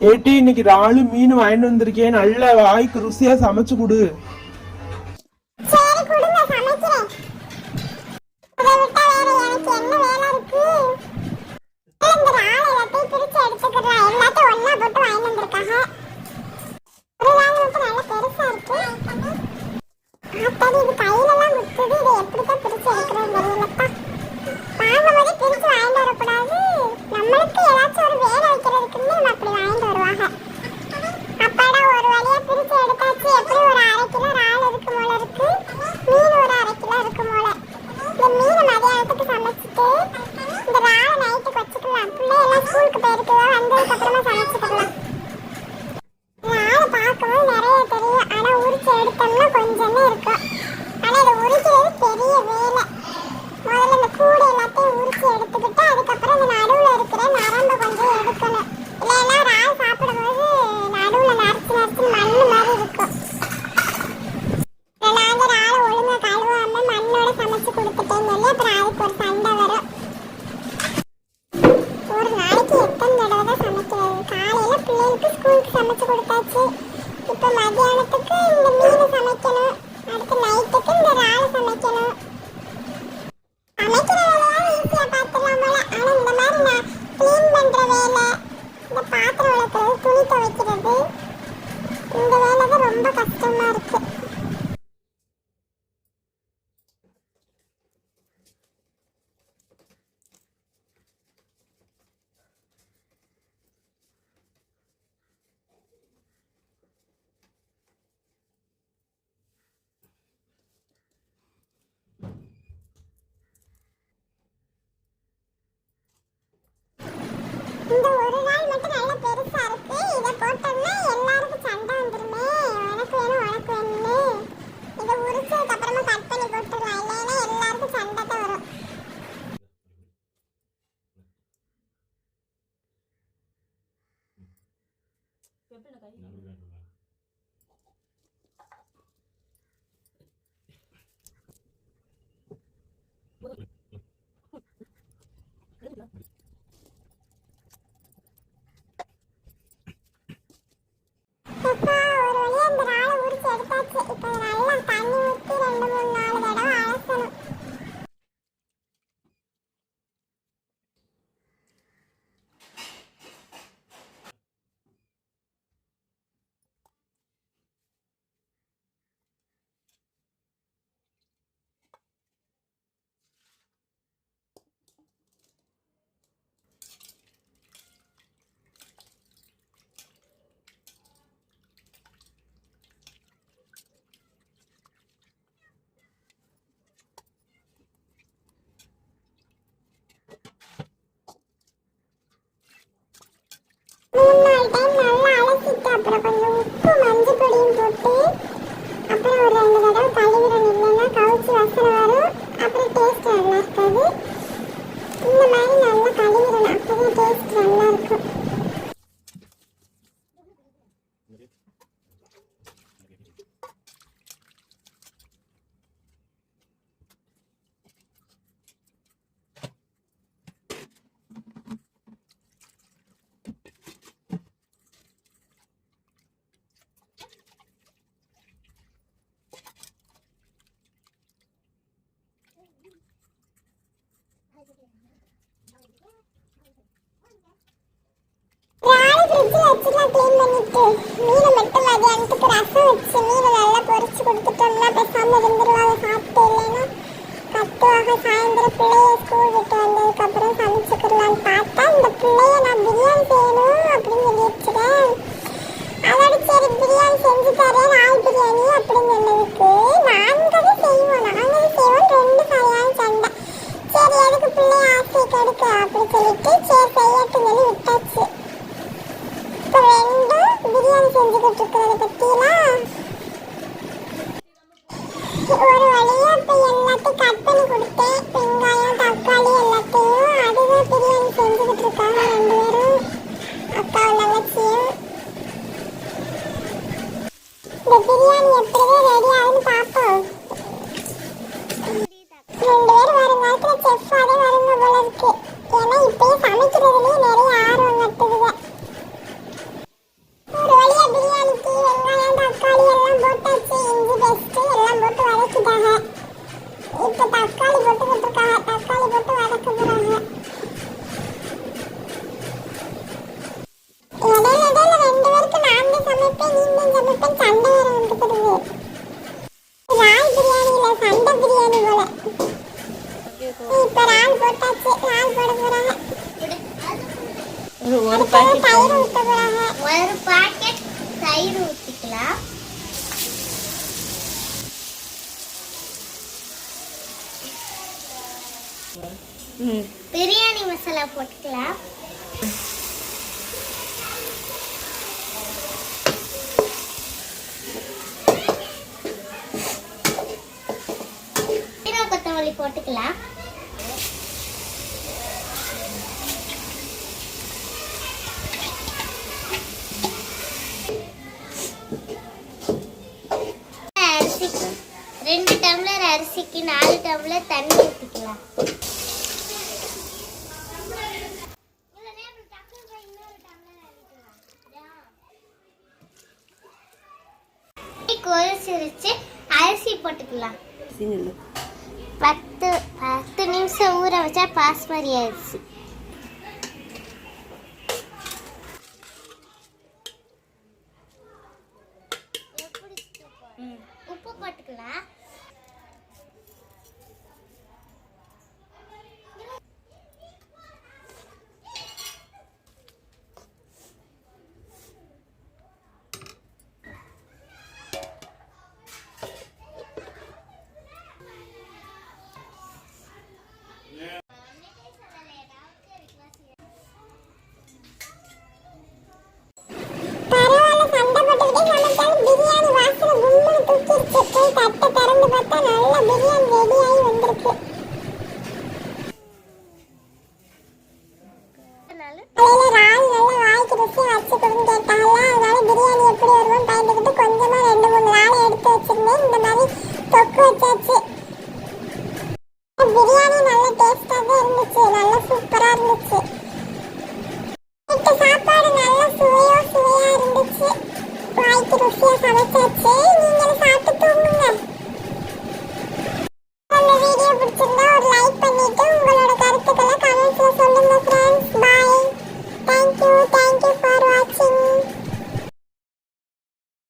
ஏட்டி இன்னைக்கு ராலு மீன் வாங்கிட்டு வந்திருக்கேன். நல்ல வாய்க்கு ருசியா சமைச்சு கொடு. கொடுங்க என்ன கொடுத்தாச்சு இப்போ மதியானத்துக்கு இந்த மீன் சமைக்கணும். அடுத்து நைட்டுக்கு இந்த இறாலை சமைக்கணும். சமைக்கிற வேலையாவது ஈஸியா பார்த்துடலாம் போல. இந்த மாதிரி நான் க்ளீன் பண்ற வேலை இந்த பாத்திரம் விளக்குறது துணி துவைக்கிறது இந்த வேலை தான் ரொம்ப கஷ்டமா இருக்கு இந்த ஒரு நாள் மட்டும் நல்ல பெருசா இருக்கு. இத போட்டோம்னா எல்லாருக்கும் சண்டை வந்துருமே. எனக்கு வேணும் உனக்கு வேணும்னு. இத உரிச்சதுக்கு அப்புறமா கட் பண்ணி போட்டுடலாம். இல்லைன்னா எல்லாருக்கும் சண்டை தான் வரும். அப்பா, ஒரு வழியா இந்த இறாலை உரிச்சு எடுத்தாச்சு இப்போ இதை நல்லா தண்ணி ஊத்தி ரெண்டு மூணு நாலு தடவை அலசணும் மூணு நாலு டைம் நல்லா அலசிட்டு அப்புறம் கொஞ்சம் உப்பு மஞ்சள் பொடியும் போட்டு அப்புறம் ஒரு ரெண்டு தடவை கழுவிடணும் இல்லைன்னா கவுச்சி வாசனை வரும். அப்புறம் டேஸ்ட் நல்லா இருக்காது இந்த மாதிரி நல்லா கழுவிடணும் அப்பதான் டேஸ்ட் நல்லா இருக்கும் ராணி ஃப்ரிட்ஜில் வச்சுலாம் க்ளீன் பண்ணிட்டு மீனை மட்டும் மதியானத்துக்கு ரசம் வச்சு மீனை நல்லா பொரிச்சு கொடுத்துட்டோம்னா பேசாமல் இருந்துருவாங்க சாப்பிட்டு இல்லைன்னா கத்துவாக சாயந்தரம் பிள்ளைய ஸ்கூல் விட்டு வந்ததுக்கப்புறம் சமைச்சுக்கிடலான்னு பார்த்தா இந்த பிள்ளைய நான் பிரியாணி செய்யணும் அப்படின்னு சொல்லி வச்சுட்டேன். அதோட சரி பிரியாணி செஞ்சு தரேன் ஆள் பிரியாணி அப்படின்னு சொன்னதுக்கு நாங்கள் செய்வோம் நாங்கள் செய்வோம் ரெண்டு சரியான சண்டை. சரி எதுக்கு பிள்ளைய ஆசை கெடுக்க அப்படின்னு சொல்லிட்டு சரி பிரியாணி செஞ்சுக்கிட்டு இருக்கிறத பற்றிலாம் ஒரு வழியா இப்போ எல்லாத்தையும் கட் பண்ணி ஒரு பாக்கெட் தயிர் ஊத்த போறாங்க ஒரு பாக்கெட் தயிர் ஊற்றிக்கலாம் ம். பிரியாணி மசாலா போட்டுக்கலாம். கொத்தமல்லி போட்டுக்கலாம் அரிசிக்கு ரெண்டு டம்ளர் அரிசிக்கு நாலு டம்ளர் தண்ணி ஊற்றிக்கலாம் கொதிச்சிருச்சு அரிசி போட்டுக்கலாம். பத்து பத்து நிமிஷம் ஊற வச்சா பாஸ்மதி அரிசி. உப்பு போட்டுக்கலாம்.